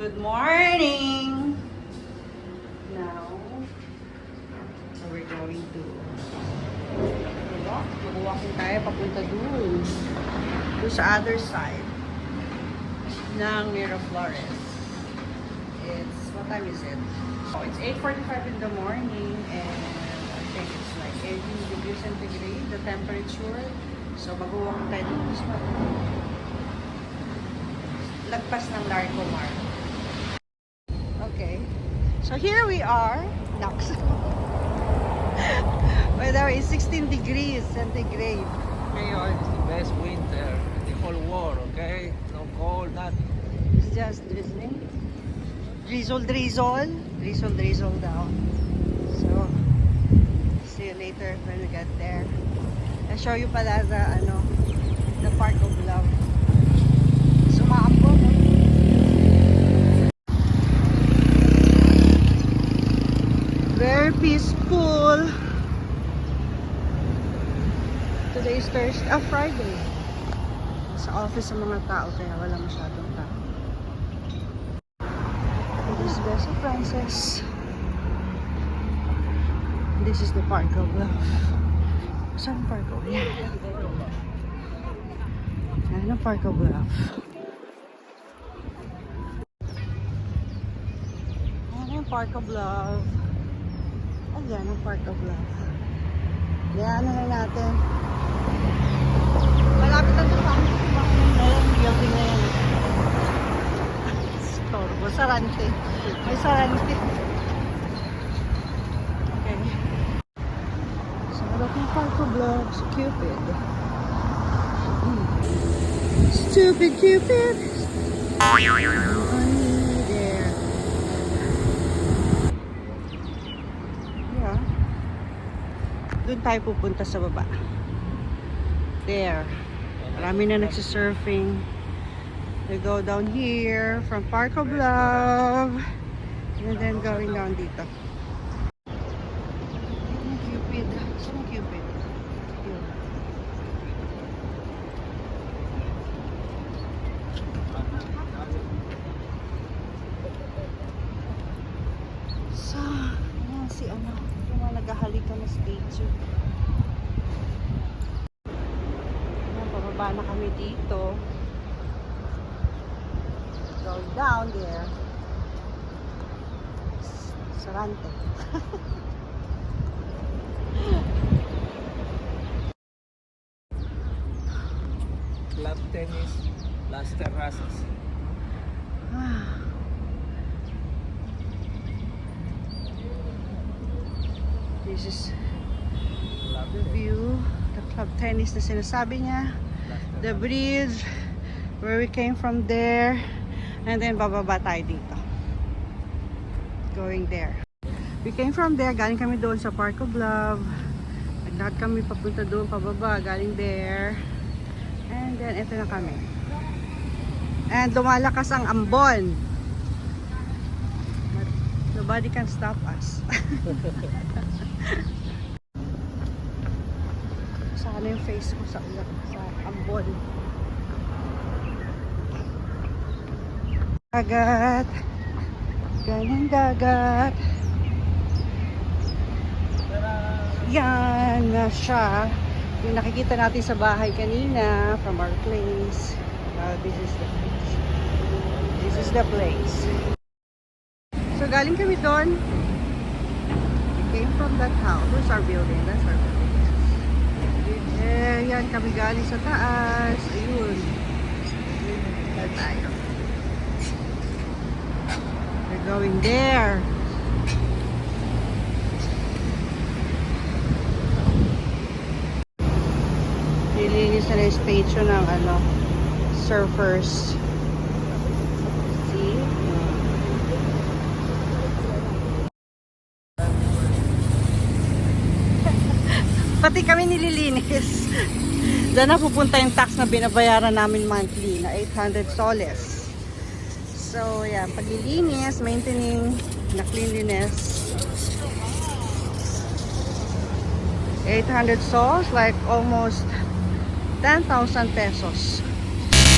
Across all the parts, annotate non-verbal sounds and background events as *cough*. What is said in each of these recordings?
Good morning! Now, so we're going to walk. Mag-walking tayo papunta dun. Doon sa other side ng Miraflores. It's, what time is it? Oh, it's 8.45 in the morning and I think it's like 18 degrees centigrade, the temperature. So mag-walk tayo sa lagpas ng Larcomar. Okay. So here we are. Naks. Weather is 16 degrees centigrade ngayon. It's the best winter in the whole world, okay? No cold, nothing. It's just drizzling. Drizzle, drizzle. Drizzle, drizzle down. So, see you later when we get there. I'll show you pala the, ano, the Park of Love. Peaceful. Today is Thursday, ah, Friday. Sa office ang mga tao kaya wala masyadong tao. This is Bessa Francis. This is the Park of Love. Saan Park of Love? Yan ang Park of Love. Park of Love. Ayan ang Park of Love. Yan na lang natin. Malapit na amin. Ngayon, building na yan. *laughs* Storbo, sarante. May sarante. Okay. So, harap ng Park of Love, si Cupid. Hmm. Stupid Cupid. Honey there. Yeah. Doon tayo pupunta sa baba. There. Marami na nagsisurfing. We go down here from Park of Love. And then going down dito. Cupid. Saan Cupid? So, ayan si ano, yung mga naghahalikan na statue. Ayan, pababa na kami dito. Go down there. Sarante. *laughs* Club tennis, Las Terrazas. This is view, the club tennis na sinasabi niya. The bridge, where we came from there. And then bababa tayo dito. Going there. We came from there, galing kami doon sa Park of Love. Naglahat kami papunta doon, pababa, galing there. And then, ito na kami. And lumalakas ang ambon. But nobody can stop us. *laughs* Sana yung face ko sa, sa ambon. Dagat. Ganyan dagat. Yan na siya. Yung nakikita natin sa bahay kanina from our place. Uh, this is the place. This is the place. So galing kami doon. From that house. There's our building. That's our building. Eh, yan kami galing sa taas. Ayun. Ayun tayo. We're going there. Nilinis na yung statue ng ano, surfers. Pati kami nililinis. *laughs* Diyan na pupunta yung tax na binabayaran namin monthly na 800 soles. So, yan. Paglilinis, maintaining na cleanliness. 800 soles, like almost 10,000 pesos.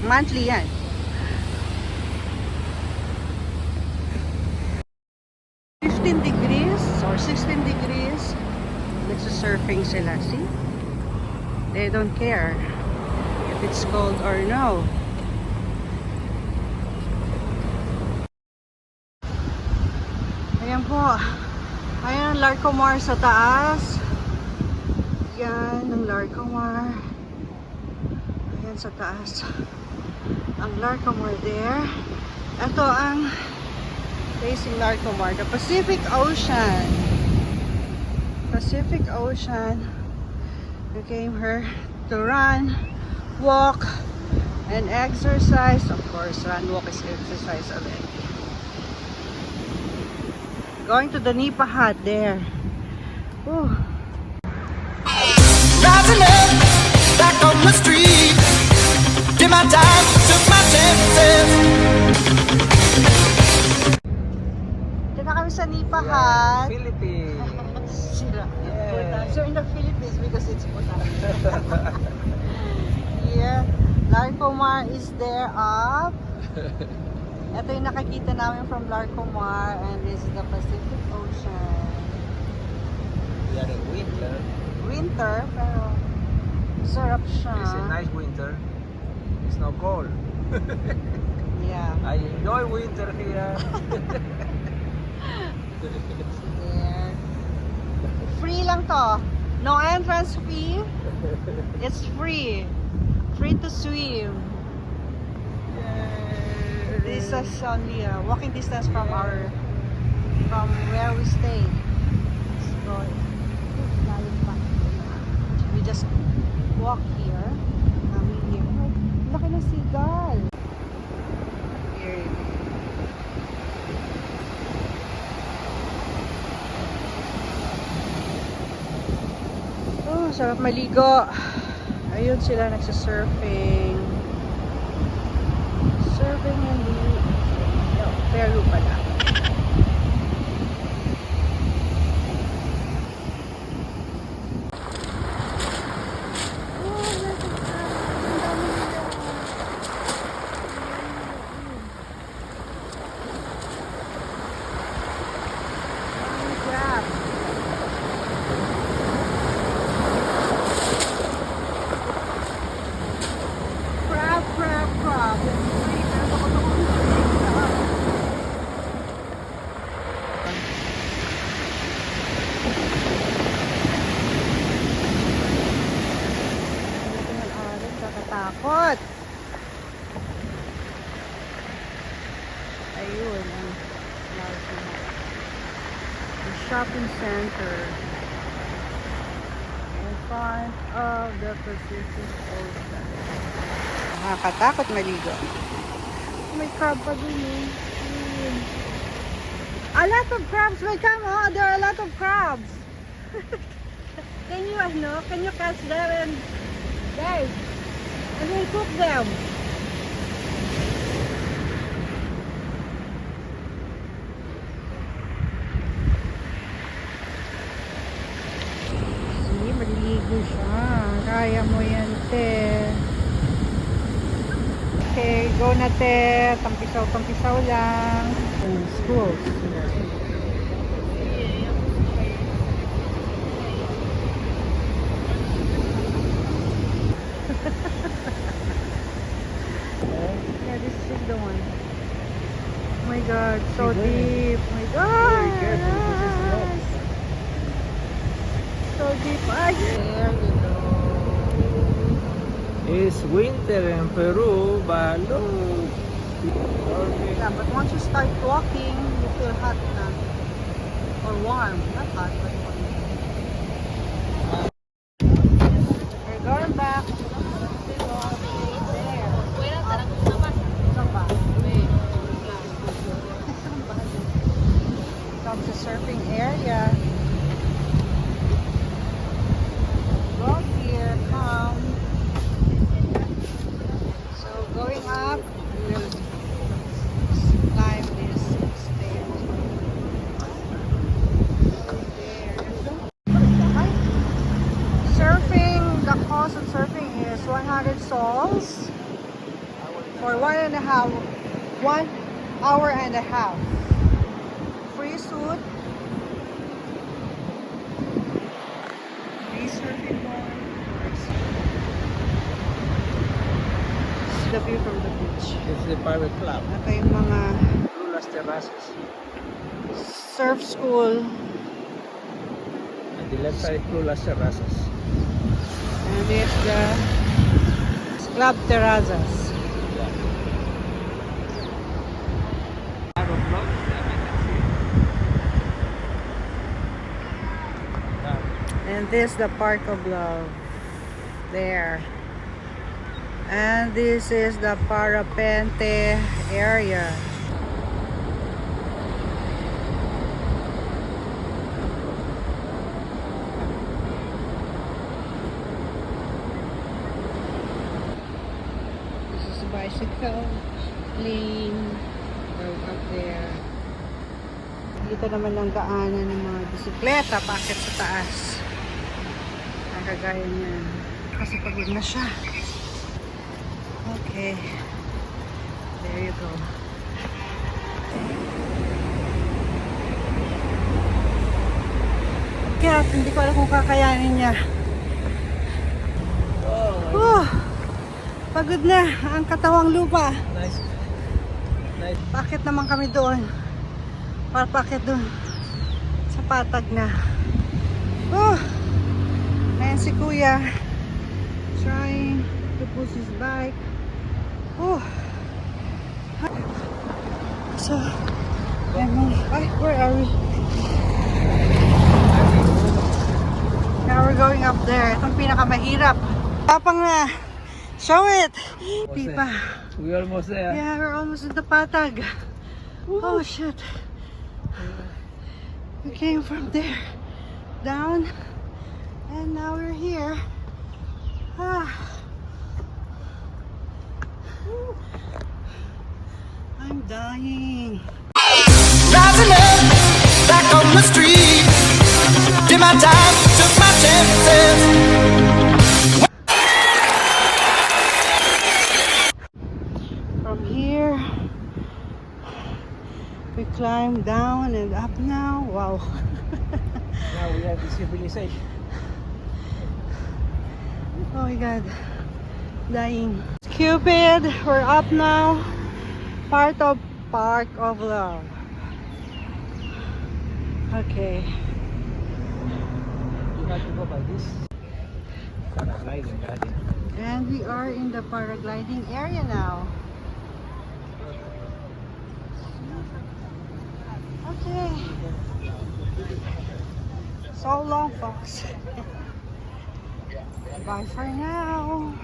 Monthly yan. 15 degrees or 16 degrees. Nagsasurfing sila. See? They don't care if it's cold or no. Ayan po. Ayan, Larcomar sa taas. Yan, ang Larcomar. Ayan sa taas. Ang Larcomar there. Ito ang facing Larcomar. The Pacific Ocean. Pacific Ocean. We came here to run, walk, and exercise. Of course, run, walk is exercise already. Going to the Nipa Hut there. Ooh. Rising up, back on the street. Did my time, took my chances. Dito na kami sa Nipa Hut. Philippines. Yeah. So in the Philippines because it's Bhutan. *laughs* yeah. Larcomar is there up. Ito yung nakikita namin from Larcomar and this is the Pacific Ocean. Are in winter. Winter, pero sarap siya. It's a nice winter. It's not cold. *laughs* Yeah. I enjoy winter here. *laughs* Lang to. No entrance fee. It's free. Free to swim. This is only a walking distance from our from where we stay. So, lalim pa. we just walk here. Kami here. Laki ng seagull. Here it is. Oh, sarap maligo. Ayun sila nagsa-surfing. Surfing no, Peru pala. Oh, look at that. Ang dami nila. Daming crab. Crab, crab, crab. Wait, meron ako doon. Ito ng arin, kakatakot. Ayun, ang large na. The shopping center. In front of the Pacific Ocean. Nakakatakot maligo. May crab pa dun eh. Ayun. A lot of crabs will come oh, there are a lot of crabs. *laughs* can you ano, can you catch them and guys, and we'll cook them. See, maliligo siya. Kaya mo yan, te. Okay, go na, te. Tampisaw-tampisaw lang. Schools. *laughs* Yeah, this is the one. Oh my god, so deep. Oh my god. So deep. Ay. It's winter in Peru, but look. Yeah, but once you start walking, you feel hot na. Or warm. Not hot, but cost surfing is 100 sols for one and a half, one hour and a half. Free suit. Free surfing This is the view from the beach. It's the pirate club. Ito yung mga Lulas Terraces. Surf school. And the left side, Lulas Terraces. And this the Club Terrazas. Yeah. Arrow block, yeah, I can see. Yeah. And this the Park of Love. There. And this is the Parapente area. This is a bicycle lane. Right up there. Dito naman lang daanan ng mga bisikleta paakit sa taas. Ang kagaya niyan. Kasi pagod na siya. Okay. There you go. Kaya hindi ko alam kung kakayanin niya. Oh! Pagod na ang katawang lupa. nice. Nice. Bakit naman kami doon? Para bakit doon? Sa patag na. Oh! Ayan si kuya. Trying to push his bike. Oh! So, ay, where are we? Now we're going up there. Itong pinakamahirap. Tapang na. Show it! Di pa. We almost there. Yeah, we're almost at the patag. Oh shit. We came from there down and now we're here. Ah. I'm dying. Rising up, back on the street. Did my time, took my chances. Climb down and up now. Wow. Now we have the civilization. Oh my god. Dying. Cupid, we're up now. Part of Park of Love. Okay. You have to go by this. Paragliding, guys. And we are in the paragliding area now. Okay. So long, folks. *laughs* Bye for now.